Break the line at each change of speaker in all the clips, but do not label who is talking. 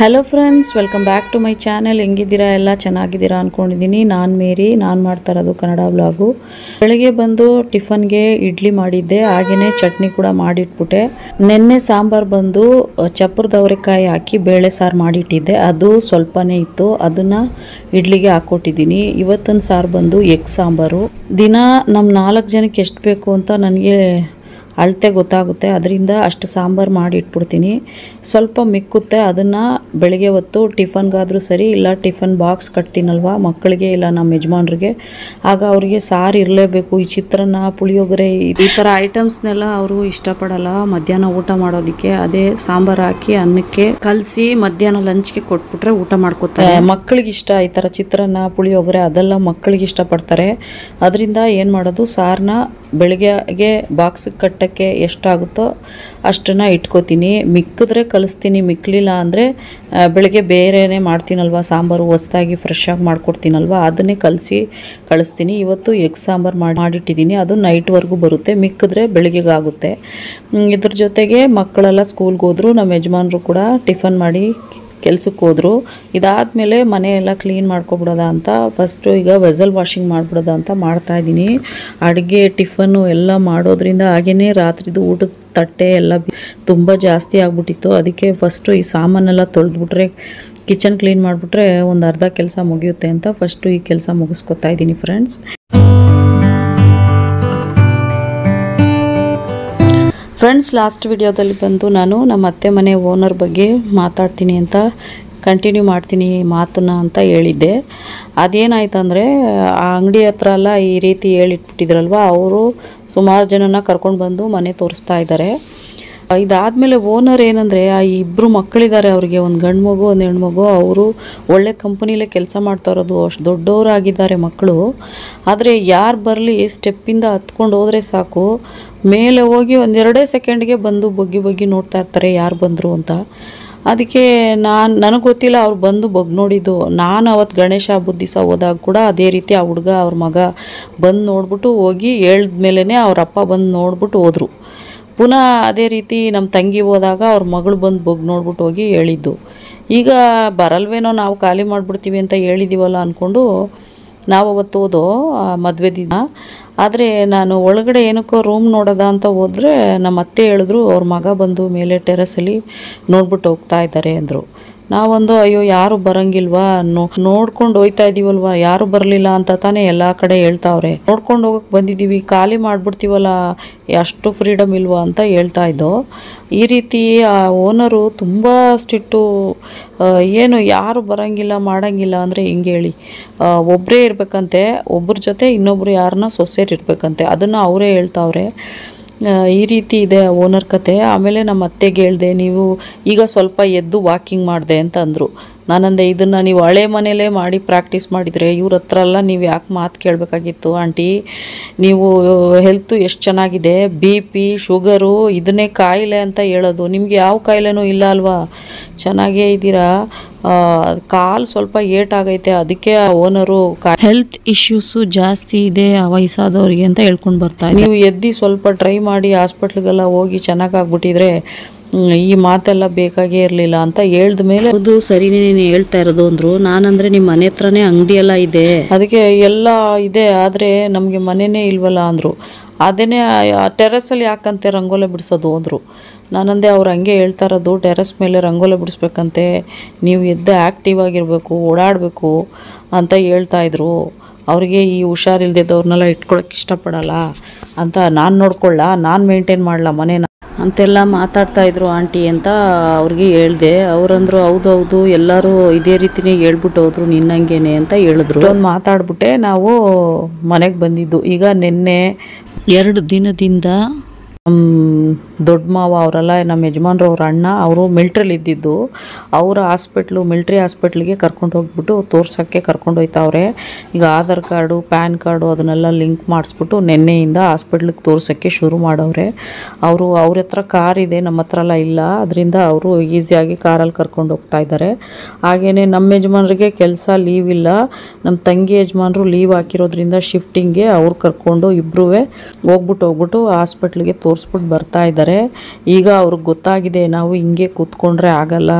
Hello friends welcome back to my channel ಹೆಂಗಿದ್ದೀರಾ? ಎಲ್ಲ ಚೆನ್ನಾಗಿದ್ದೀರಾ ಅಂದ್ಕೊಂಡಿದ್ದೀನಿ ನಾನು ಮೇರಿ, ನಾನು ಮಾಡ್ತಾ ಇರೋದು ಕನ್ನಡ ಬ್ಲಾಗು ಬೆಳಗ್ಗೆ ಬಂದು ಟಿಫನ್ಗೆ ಇಡ್ಲಿ ಮಾಡಿದ್ದೆ. ಹಾಗೆಯೇ ಚಟ್ನಿ ಕೂಡ ಮಾಡಿಟ್ಬಿಟ್ಟೆ. ನಿನ್ನೆ ಸಾಂಬಾರು ಬಂದು ಚಪ್ಪರದವರೆಕಾಯಿ ಹಾಕಿ ಬೇಳೆ ಸಾರು ಮಾಡಿಟ್ಟಿದ್ದೆ. ಅದು ಸ್ವಲ್ಪನೇ ಇತ್ತು. ಅದನ್ನು ಇಡ್ಲಿಗೆ ಹಾಕ್ಕೊಟ್ಟಿದ್ದೀನಿ. ಇವತ್ತಿನ ಸಾರು ಬಂದು ಎಗ್ ಸಾಂಬಾರು. ದಿನ ನಮ್ಮ ನಾಲ್ಕು ಜನಕ್ಕೆ ಎಷ್ಟು ಬೇಕು ಅಂತ ನನಗೆ ಅಳತೆ ಗೊತ್ತಾಗುತ್ತೆ. ಅದರಿಂದ ಅಷ್ಟು ಸಾಂಬಾರು ಮಾಡಿ ಇಟ್ಬಿಡ್ತೀನಿ. ಸ್ವಲ್ಪ ಮಿಕ್ಕುತ್ತೆ, ಅದನ್ನು ಬೆಳಗ್ಗೆ ಹೊತ್ತು ಟಿಫನ್ಗಾದರೂ ಸರಿ, ಇಲ್ಲ ಟಿಫನ್ ಬಾಕ್ಸ್ ಕಟ್ತೀನಲ್ವ ಮಕ್ಕಳಿಗೆ, ಇಲ್ಲ ನಮ್ಮ ಯಜಮಾನ್ರಿಗೆ. ಆಗ ಅವರಿಗೆ ಸಾರು ಇರಲೇಬೇಕು. ಈ ಚಿತ್ರಾನ್ನ, ಪುಳಿಯೋಗರೆ, ಈ ಥರ ಐಟಮ್ಸ್ನೆಲ್ಲ ಅವರು ಇಷ್ಟಪಡಲ್ಲ ಮಧ್ಯಾಹ್ನ ಊಟ ಮಾಡೋದಕ್ಕೆ. ಅದೇ ಸಾಂಬಾರು ಹಾಕಿ ಅನ್ನಕ್ಕೆ ಕಲಸಿ ಮಧ್ಯಾಹ್ನ ಲಂಚ್ಗೆ ಕೊಟ್ಬಿಟ್ರೆ ಊಟ ಮಾಡ್ಕೋತಾರೆ. ಮಕ್ಕಳಿಗೆ ಇಷ್ಟ ಈ ಥರ ಚಿತ್ರಾನ್ನ, ಪುಳಿಯೋಗರೆ, ಅದೆಲ್ಲ ಮಕ್ಕಳಿಗೆ ಇಷ್ಟಪಡ್ತಾರೆ. ಅದರಿಂದ ಏನು ಮಾಡೋದು ಸಾರನ್ನ ಬೆಳಗ್ಗೆಗೆ ಬಾಕ್ಸಿಗೆ ಕಟ್ಟಕ್ಕೆ ಎಷ್ಟಾಗುತ್ತೋ ಅಷ್ಟನ್ನು ಇಟ್ಕೋತೀನಿ. ಮಿಕ್ಕಿದ್ರೆ ಕಲಿಸ್ತೀನಿ ಮಿಕ್ಕಲಿಲ್ಲ ಅಂದರೆ ಬೆಳಗ್ಗೆ ಬೇರೆಯೇ ಮಾಡ್ತೀನಲ್ವ? ಸಾಂಬಾರು ಹೊಸ್ದಾಗಿ ಫ್ರೆಶ್ ಆಗಿ ಮಾಡ್ಕೊಡ್ತೀನಲ್ವ? ಅದನ್ನೇ ಕಲಸಿ ಕಳಿಸ್ತೀನಿ. ಇವತ್ತು ಎಗ್ ಸಾಂಬಾರು ಮಾಡಿ ಮಾಡಿಟ್ಟಿದ್ದೀನಿ. ಅದು ನೈಟ್ವರೆಗೂ ಬರುತ್ತೆ. ಮಿಕ್ಕಿದ್ರೆ ಬೆಳಗ್ಗೆಗಾಗುತ್ತೆ. ಇದ್ರ ಜೊತೆಗೆ ಮಕ್ಕಳೆಲ್ಲ ಸ್ಕೂಲ್ಗೆ ಹೋದ್ರು ನಮ್ಮ ಯಜಮಾನರು ಕೂಡ ಟಿಫನ್ ಮಾಡಿ ಕೆಲ್ಸಕ್ಕೆ ಹೋದರು. ಇದಾದಮೇಲೆ ಮನೆ ಎಲ್ಲ ಕ್ಲೀನ್ ಮಾಡ್ಕೊಬಿಡೋದ ಅಂತ ಫಸ್ಟು ಈಗ ವೆಸಲ್ ವಾಷಿಂಗ್ ಮಾಡಿಬಿಡೋದ ಅಂತ ಮಾಡ್ತಾಯಿದ್ದೀನಿ ಅಡುಗೆ ಟಿಫನ್ನು ಎಲ್ಲ ಮಾಡೋದ್ರಿಂದ ಹಾಗೆಯೇ ರಾತ್ರಿದು ಊಟದ ತಟ್ಟೆ ಎಲ್ಲ ತುಂಬ ಜಾಸ್ತಿ ಆಗಿಬಿಟ್ಟಿತ್ತು. ಅದಕ್ಕೆ ಫಸ್ಟು ಈ ಸಾಮಾನೆಲ್ಲ ತೊಳೆದ್ಬಿಟ್ರೆ ಕಿಚನ್ ಕ್ಲೀನ್ ಮಾಡಿಬಿಟ್ರೆ ಒಂದು ಅರ್ಧ ಕೆಲಸ ಮುಗಿಯುತ್ತೆ ಅಂತ ಫಸ್ಟು ಈ ಕೆಲಸ ಮುಗಿಸ್ಕೊತಾ ಇದ್ದೀನಿ ಫ್ರೆಂಡ್ಸ್ ಫ್ರೆಂಡ್ಸ್ ಲಾಸ್ಟ್ ವಿಡಿಯೋದಲ್ಲಿ ಬಂದು ನಾನು ನಮ್ಮ ಅತ್ತೆ ಮನೆ ಓನರ್ ಬಗ್ಗೆ ಮಾತಾಡ್ತೀನಿ ಅಂತ ಕಂಟಿನ್ಯೂ ಮಾಡ್ತೀನಿ ಮಾತನ್ನ ಅಂತ ಹೇಳಿದ್ದೆ. ಅದೇನಾಯ್ತಂದರೆ, ಆ ಅಂಗಡಿ ಹತ್ರ ಎಲ್ಲ ಈ ರೀತಿ ಹೇಳಿಟ್ಬಿಟ್ಟಿದ್ರಲ್ವ, ಅವರು ಸುಮಾರು ಜನನ ಕರ್ಕೊಂಡು ಬಂದು ಮನೆ ತೋರಿಸ್ತಾ ಇದ್ದಾರೆ ಇದಾದಮೇಲೆ ಓನರ್ ಏನಂದರೆ, ಆ ಇಬ್ಬರು ಮಕ್ಕಳಿದ್ದಾರೆ ಅವರಿಗೆ, ಒಂದು ಗಂಡು ಮಗು, ಒಂದು ಹೆಣ್ಮಗು ಅವರು ಒಳ್ಳೆ ಕಂಪನಿಲೇ ಕೆಲಸ ಮಾಡ್ತಾ ಇರೋದು, ಅಷ್ಟು ದೊಡ್ಡವರಾಗಿದ್ದಾರೆ ಮಕ್ಕಳು. ಆದರೆ ಯಾರು ಬರಲಿ ಸ್ಟೆಪ್ಪಿಂದ ಹತ್ಕೊಂಡು ಹೋದರೆ ಸಾಕು, ಮೇಲೆ ಹೋಗಿ ಒಂದೆರಡೇ ಸೆಕೆಂಡ್ಗೆ ಬಂದು ಬಗ್ಗಿ ಬಗ್ಗಿ ನೋಡ್ತಾ ಇರ್ತಾರೆ ಯಾರು ಬಂದರು ಅಂತ. ಅದಕ್ಕೆ ನಾನು, ನನಗೆ ಗೊತ್ತಿಲ್ಲ, ಅವ್ರು ಬಂದು ಬಗ್ ನೋಡಿದ್ದು. ನಾನು ಅವತ್ತು ಗಣೇಶ ಹಬ್ಬದ ದಿವಸ ಹೋದಾಗ ಕೂಡ ಅದೇ ರೀತಿ ಆ ಹುಡುಗ, ಅವ್ರ ಮಗ ಬಂದು ನೋಡ್ಬಿಟ್ಟು ಹೋಗಿ ಹೇಳಿದ್ಮೇಲೆ ಅವ್ರ ಅಪ್ಪ ಬಂದು ನೋಡ್ಬಿಟ್ಟು ಹೋದರು. ಪುನಃ ಅದೇ ರೀತಿ ನಮ್ಮ ತಂಗಿ ಹೋದಾಗ ಅವ್ರ ಮಗಳು ಬಂದು ಬಗ್ ನೋಡ್ಬಿಟ್ಟು ಹೋಗಿ ಹೇಳಿದ್ದು. ಈಗ ಬರಲ್ವೇನೋ ನಾವು ಖಾಲಿ ಮಾಡಿಬಿಡ್ತೀವಿ ಅಂತ ಹೇಳಿದ್ದೀವಲ್ಲ ಅಂದ್ಕೊಂಡು ನಾವು ಅವತ್ತು ಹೋದೋ ಮದುವೆ ದಿನ. ಆದರೆ ನಾನು ಒಳಗಡೆ ಏನಕ್ಕೋ ರೂಮ್ ನೋಡೋದ ಅಂತ ಹೋದರೆ ನಮ್ಮ ಅತ್ತೆ ಹೇಳಿದ್ರು, ಅವ್ರ ಮಗ ಬಂದು ಮೇಲೆ ಟೆರಸಲ್ಲಿ ನೋಡ್ಬಿಟ್ಟು ಹೋಗ್ತಾ ಇದ್ದಾರೆ ಅಂದರು. ನಾವೊಂದು, ಅಯ್ಯೋ, ಯಾರು ಬರಂಗಿಲ್ವಾ? ನೋಡ್ಕೊಂಡು ಹೋಯ್ತಾ ಇದೀವಲ್ವಾ? ಯಾರು ಬರಲಿಲ್ಲ ಅಂತ ತಾನೇ ಎಲ್ಲ ಕಡೆ ಹೇಳ್ತಾವ್ರೆ. ನೋಡ್ಕೊಂಡು ಹೋಗಕ್ಕೆ ಬಂದಿದ್ದೀವಿ ಖಾಲಿ ಮಾಡ್ಬಿಡ್ತೀವಲ್ಲ? ಅಷ್ಟು ಫ್ರೀಡಮ್ ಇಲ್ವಾ? ಅಂತ ಹೇಳ್ತಾ ಇದ್ದೋ. ಈ ರೀತಿ ಆ ಓನರು ತುಂಬ ಸ್ಟಿಟ್ಟು ಏನು, ಯಾರು ಬರಂಗಿಲ್ಲ, ಮಾಡಂಗಿಲ್ಲ ಅಂದರೆ ಹಿಂಗೆ ಹೇಳಿ. ಒಬ್ಬರೇ ಇರಬೇಕಂತೆ. ಒಬ್ಬರ ಜೊತೆ ಇನ್ನೊಬ್ರು ಯಾರನ್ನ ಸೊಸೆಯರ್ ಇರಬೇಕಂತೆ. ಅದನ್ನು ಅವರೇ ಹೇಳ್ತಾವ್ರೆ. ಈ ರೀತಿ ಇದೆ ಓನರ್ ಕತೆ. ಆಮೇಲೆ ನಮ್ಮ ಅತ್ತೆಗೆ ಹೇಳಿದೆ, ನೀವು ಈಗ ಸ್ವಲ್ಪ ಎದ್ದು ವಾಕಿಂಗ್ ಮಾಡಿದೆ ಅಂತ ಅಂದರು. ನಾನಂದೆ ಇದನ್ನು ನೀವು ಹಳೆ ಮನೇಲೇ ಮಾಡಿ ಪ್ರಾಕ್ಟೀಸ್ ಮಾಡಿದರೆ ಇವ್ರ ಹತ್ರ ಎಲ್ಲ ನೀವು ಯಾಕೆ ಮಾತು ಕೇಳಬೇಕಾಗಿತ್ತು? ಆಂಟಿ ನೀವು ಹೆಲ್ತು ಎಷ್ಟು ಚೆನ್ನಾಗಿದೆ? ಬಿ ಪಿ ಶುಗರು ಇದನ್ನೇ ಕಾಯಿಲೆ ಅಂತ ಹೇಳೋದು. ನಿಮ್ಗೆ ಯಾವ ಕಾಯಿಲೆನೂ ಇಲ್ಲ ಅಲ್ವಾ? ಚೆನ್ನಾಗೇ ಇದ್ದೀರಾ? ಕಾಲು ಸ್ವಲ್ಪ ಏಟಾಗೈತೆ ಅದಕ್ಕೆ ಆ ಓನರು ಹೆಲ್ತ್ ಇಶ್ಯೂಸು ಜಾಸ್ತಿ ಇದೆ ಆ ವಯಸ್ಸಾದವ್ರಿಗೆ ಅಂತ ಹೇಳ್ಕೊಂಡು ಬರ್ತಾ ನೀವು ಎದ್ದು ಸ್ವಲ್ಪ ಟ್ರೈ ಮಾಡಿ ಹಾಸ್ಪಿಟ್ಲಿಗೆಲ್ಲ ಹೋಗಿ ಚೆನ್ನಾಗಾಗ್ಬಿಟ್ಟಿದ್ರೆ ಈ ಮಾತೆಲ್ಲ ಬೇಕಾಗೇ ಇರಲಿಲ್ಲ ಅಂತ ಹೇಳ್ದ ಮೇಲೆ ಅದು ಸರಿನೇ ನೀನು ಹೇಳ್ತಾ ಇರೋದು ಅಂದ್ರು. ನಾನಂದ್ರೆ ನಿಮ್ಮ ಮನೆ ಹತ್ರನೇ ಅಂಗಡಿ ಎಲ್ಲ ಇದೆ. ಅದಕ್ಕೆ ಎಲ್ಲ ಇದೆ ಆದರೆ ನಮಗೆ ಮನೆನೇ ಇಲ್ವಲ್ಲ ಅಂದರು. ಅದೇನೇ ಟೆರೆಸಲ್ಲಿ ಯಾಕಂತೆ ರಂಗೋಲೆ ಬಿಡಿಸೋದು ಅಂದರು. ನಾನಂದೆ ಅವ್ರು ಹಂಗೆ ಹೇಳ್ತಾ ಇರೋದು ಟೆರೆಸ್ ಮೇಲೆ ರಂಗೋಲೆ ಬಿಡಿಸ್ಬೇಕಂತೆ ನೀವು ಎದ್ದು ಆ್ಯಕ್ಟಿವ್ ಆಗಿರಬೇಕು ಓಡಾಡಬೇಕು ಅಂತ ಹೇಳ್ತಾ ಇದ್ರು. ಅವ್ರಿಗೆ ಈ ಹುಷಾರಿಲ್ದಿದ್ದವ್ರನ್ನೆಲ್ಲ ಇಟ್ಕೊಳಕ್ಕೆ ಇಷ್ಟಪಡಲ್ಲ ಅಂತ ನಾನು ನೋಡ್ಕೊಳ್ಳ ನಾನು ಮೇಂಟೈನ್ ಮಾಡಲ ಮನೇನ? ಅಂತೆಲ್ಲ ಮಾತಾಡ್ತಾ ಇದ್ರು ಆಂಟಿ ಅಂತ ಅವ್ರಿಗೆ ಹೇಳ್ದೆ. ಅವ್ರಂದ್ರು ಹೌದು ಹೌದು ಎಲ್ಲರೂ ಇದೇ ರೀತಿನೇ ಹೇಳ್ಬಿಟ್ಟು ಹೋದ್ರು ನಿನ್ನಂಗೇನೆ ಅಂತ ಹೇಳಿದ್ರು. ಒಂದು ಮಾತಾಡ್ಬಿಟ್ಟೆ ನಾವು ಮನೆಗೆ ಬಂದಿದ್ದು. ಈಗ ನಿನ್ನೆ ಎರಡು ದಿನದಿಂದ ದೊಡ್ಡ ಮಾವ ಅವರೆಲ್ಲ ನಮ್ಮ ಯಜಮಾನ್ರು ಅವ್ರ ಅಣ್ಣ, ಅವರು ಮಿಲ್ಟ್ರಿಲಿ ಇದ್ದಿದ್ದು. ಅವರ ಹಾಸ್ಪಿಟ್ಲು, ಮಿಲ್ಟ್ರಿ ಹಾಸ್ಪಿಟ್ಲಿಗೆ ಕರ್ಕೊಂಡು ಹೋಗ್ಬಿಟ್ಟು ತೋರ್ಸೋಕ್ಕೆ ಕರ್ಕೊಂಡು ಹೋಯ್ತಾವ್ರೆ. ಈಗ ಆಧಾರ್ ಕಾರ್ಡು, ಪ್ಯಾನ್ ಕಾರ್ಡು ಅದನ್ನೆಲ್ಲ ಲಿಂಕ್ ಮಾಡಿಸ್ಬಿಟ್ಟು ನಿನ್ನೆಯಿಂದ ಹಾಸ್ಪಿಟ್ಲಿಗೆ ತೋರ್ಸೋಕ್ಕೆ ಶುರು ಮಾಡವ್ರೆ. ಅವರು, ಅವ್ರ ಹತ್ರ ಕಾರ್ ಇದೆ ನಮ್ಮ ಹತ್ರ ಎಲ್ಲ ಇಲ್ಲ. ಅದರಿಂದ ಅವರು ಈಸಿಯಾಗಿ ಕಾರಲ್ಲಿ ಕರ್ಕೊಂಡು ಹೋಗ್ತಾ ಇದ್ದಾರೆ ಹಾಗೆಯೇ ನಮ್ಮ ಯಜಮಾನ್ರಿಗೆ ಕೆಲಸ ಲೀವ್ ಇಲ್ಲ. ನಮ್ಮ ತಂಗಿ ಯಜಮಾನ್ರು ಲೀವ್ ಹಾಕಿರೋದ್ರಿಂದ ಶಿಫ್ಟಿಂಗ್ಗೆ ಅವ್ರು ಕರ್ಕೊಂಡು ಇಬ್ಬರೂ ಹೋಗ್ಬಿಟ್ಟು ಹೋಗ್ಬಿಟ್ಟು ಹಾಸ್ಪಿಟ್ಲಿಗೆ ತೋರಿಸ್ ತೋರಿಸ್ಬಿಟ್ಟು ಬರ್ತಾ ಇದ್ದಾರೆ ಈಗ ಅವ್ರಿಗೆ ಗೊತ್ತಾಗಿದೆ ನಾವು ಹಿಂಗೆ ಕೂತ್ಕೊಂಡ್ರೆ ಆಗಲ್ಲ.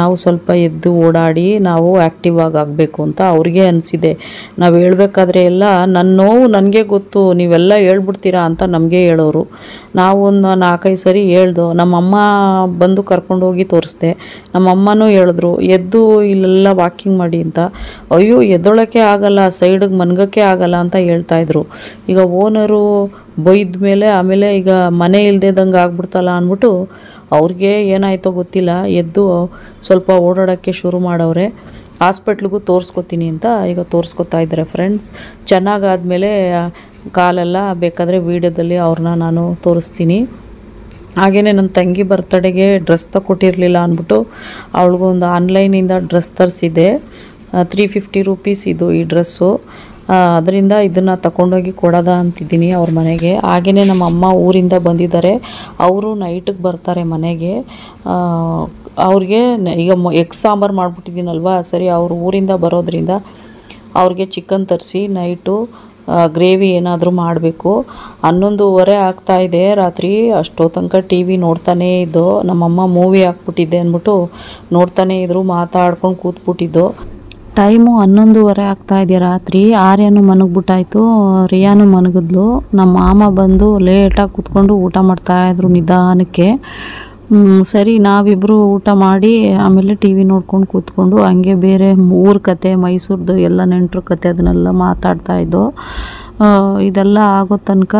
ನಾವು ಸ್ವಲ್ಪ ಎದ್ದು ಓಡಾಡಿ ನಾವು ಆ್ಯಕ್ಟಿವ್ ಆಗಿ ಆಗಬೇಕು ಅಂತ ಅವ್ರಿಗೆ ಅನಿಸಿದೆ. ನಾವು ಹೇಳಬೇಕಾದ್ರೆ ಎಲ್ಲ ನನ್ನ ನೋವು ನನಗೆ ಗೊತ್ತು, ನೀವೆಲ್ಲ ಹೇಳ್ಬಿಡ್ತೀರಾ ಅಂತ ನಮಗೆ ಹೇಳೋರು. ನಾವು ಒಂದು ನಾಲ್ಕೈದು ಸರಿ ಹೇಳ್ದು, ನಮ್ಮಮ್ಮ ಬಂದು ಕರ್ಕೊಂಡೋಗಿ ತೋರಿಸ್ದೆ. ನಮ್ಮಮ್ಮನೂ ಹೇಳಿದ್ರು, ಎದ್ದು ಇಲ್ಲೆಲ್ಲ ವಾಕಿಂಗ್ ಮಾಡಿ ಅಂತ. ಅಯ್ಯೋ, ಎದ್ದೊಳಕ್ಕೆ ಆಗಲ್ಲ ಸೈಡಿಗೆ ಮನ್ಗಕ್ಕೆ ಆಗಲ್ಲ ಅಂತ ಹೇಳ್ತಾಯಿದ್ರು ಈಗ ಓನರು ಬೈದ ಮೇಲೆ ಆಮೇಲೆ ಈಗ ಮನೆ ಇಲ್ದೇದಂಗೆ ಆಗ್ಬಿಡ್ತಲ್ಲ ಅಂದ್ಬಿಟ್ಟು ಅವ್ರಿಗೆ ಏನಾಯ್ತೋ ಗೊತ್ತಿಲ್ಲ. ಎದ್ದು ಸ್ವಲ್ಪ ಓಡಾಡೋಕ್ಕೆ ಶುರು ಮಾಡವ್ರೆ. ಹಾಸ್ಪಿಟ್ಲಿಗೂ ತೋರಿಸ್ಕೊತೀನಿ ಅಂತ ಈಗ ತೋರಿಸ್ಕೊತಾ ಇದ್ದಾರೆ ಫ್ರೆಂಡ್ಸ್. ಚೆನ್ನಾಗಾದಮೇಲೆ ಕಾಲೆಲ್ಲ ಬೇಕಾದರೆ ವೀಡಿಯೋದಲ್ಲಿ ಅವ್ರನ್ನ ನಾನು ತೋರಿಸ್ತೀನಿ. ಹಾಗೆಯೇ ನನ್ನ ತಂಗಿ ಬರ್ತಡೆಗೆ ಡ್ರೆಸ್ ತಗೊಟ್ಟಿರಲಿಲ್ಲ ಅಂದ್ಬಿಟ್ಟು ಅವಳಿಗೊಂದು ಆನ್ಲೈನಿಂದ ಡ್ರೆಸ್ ತರಿಸಿದ್ದೆ. ತ್ರೀ ಫಿಫ್ಟಿ ರುಪೀಸ್ ಇದು ಈ ಡ್ರೆಸ್ಸು. ಅದರಿಂದ ಇದನ್ನು ತಗೊಂಡೋಗಿ ಕೊಡೋದ ಅಂತಿದ್ದೀನಿ ಅವ್ರ ಮನೆಗೆ. ಹಾಗೆಯೇ ನಮ್ಮ ಅಮ್ಮ ಊರಿಂದ ಬಂದಿದ್ದಾರೆ. ಅವರು ನೈಟಿಗೆ ಬರ್ತಾರೆ ಮನೆಗೆ. ಅವ್ರಿಗೆ ಈಗ ಎಗ್ ಸಾಂಬಾರು ಮಾಡಿಬಿಟ್ಟಿದ್ದೀನಲ್ವ? ಸರಿ, ಅವರು ಊರಿಂದ ಬರೋದ್ರಿಂದ ಅವ್ರಿಗೆ ಚಿಕನ್ ತರಿಸಿ, ನೈಟು ಗ್ರೇವಿ ಏನಾದರೂ ಮಾಡಬೇಕು. ಹನ್ನೊಂದುವರೆ ಆಗ್ತಾ ಇದೆ. ರಾತ್ರಿ ಅಷ್ಟೋ ತನಕ ಟಿ ವಿ ನೋಡ್ತಾನೇ ಇದ್ದೋ ನಮ್ಮಮ್ಮ ಮೂವಿ ಹಾಕ್ಬಿಟ್ಟಿದ್ದೆ ಅಂದ್ಬಿಟ್ಟು ನೋಡ್ತಾನೇ ಇದ್ರು, ಮಾತಾಡ್ಕೊಂಡು ಕೂತ್ಬಿಟ್ಟಿದ್ದು. ಟೈಮು ಹನ್ನೊಂದುವರೆ ಆಗ್ತಾ ಇದೆಯಾ ರಾತ್ರಿ? ಆರ್ಯನು ಮನಗ್ಬಿಟ್ಟಾಯ್ತು ರಿಯಾನು ಮನಗಿದ್ಲು ನಮ್ಮ ಮಾಮ ಬಂದು ಲೇಟಾಗಿ ಕೂತ್ಕೊಂಡು ಊಟ ಮಾಡ್ತಾಯಿದ್ರು ನಿಧಾನಕ್ಕೆ. ಸರಿ ನಾವಿಬ್ಬರು ಊಟ ಮಾಡಿ ಆಮೇಲೆ ಟಿ ವಿ ನೋಡ್ಕೊಂಡು ಕೂತ್ಕೊಂಡು ಹಂಗೆ ಬೇರೆ ಊರ ಕತೆ, ಮೈಸೂರ್ದು ಎಲ್ಲ ನೆಂಟರು ಕತೆ ಅದನ್ನೆಲ್ಲ ಮಾತಾಡ್ತಾ ಇದ್ದೋ ಇದೆಲ್ಲ ಆಗೋ ತನಕ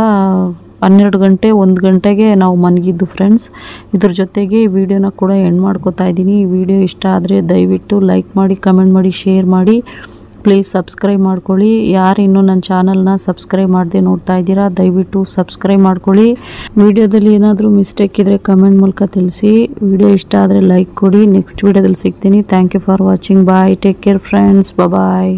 ಹನ್ನೆರಡು ಗಂಟೆ, ಒಂದು ಗಂಟೆಗೆ ನಾವು ಮನಗಿದ್ದು ಫ್ರೆಂಡ್ಸ್ ಇದ್ರ ಜೊತೆಗೆ ಈ ವಿಡಿಯೋನ ಕೂಡ ಎಂಡ್ ಮಾಡ್ಕೋತಾ ಇದ್ದೀನಿ. ಈ ವಿಡಿಯೋ ಇಷ್ಟ ಆದರೆ ದಯವಿಟ್ಟು ಲೈಕ್ ಮಾಡಿ ಕಮೆಂಟ್ ಮಾಡಿ ಶೇರ್ ಮಾಡಿ. ಪ್ಲೀಸ್ ಸಬ್ಸ್ಕ್ರೈಬ್ ಮಾಡ್ಕೊಳ್ಳಿ. ಯಾರು ಇನ್ನೂ ನನ್ನ ಚಾನಲ್ನ ಸಬ್ಸ್ಕ್ರೈಬ್ ಮಾಡದೆ ನೋಡ್ತಾ ಇದ್ದೀರಾ, ದಯವಿಟ್ಟು ಸಬ್ಸ್ಕ್ರೈಬ್ ಮಾಡ್ಕೊಳ್ಳಿ. ವಿಡಿಯೋದಲ್ಲಿ ಏನಾದರೂ ಮಿಸ್ಟೇಕ್ ಇದ್ದರೆ ಕಮೆಂಟ್ ಮೂಲಕ ತಿಳಿಸಿ. ವಿಡಿಯೋ ಇಷ್ಟ ಆದರೆ ಲೈಕ್ ಕೊಡಿ. ನೆಕ್ಸ್ಟ್ ವಿಡಿಯೋದಲ್ಲಿ ಸಿಗ್ತೀನಿ. Thank you for watching bye take care friends bye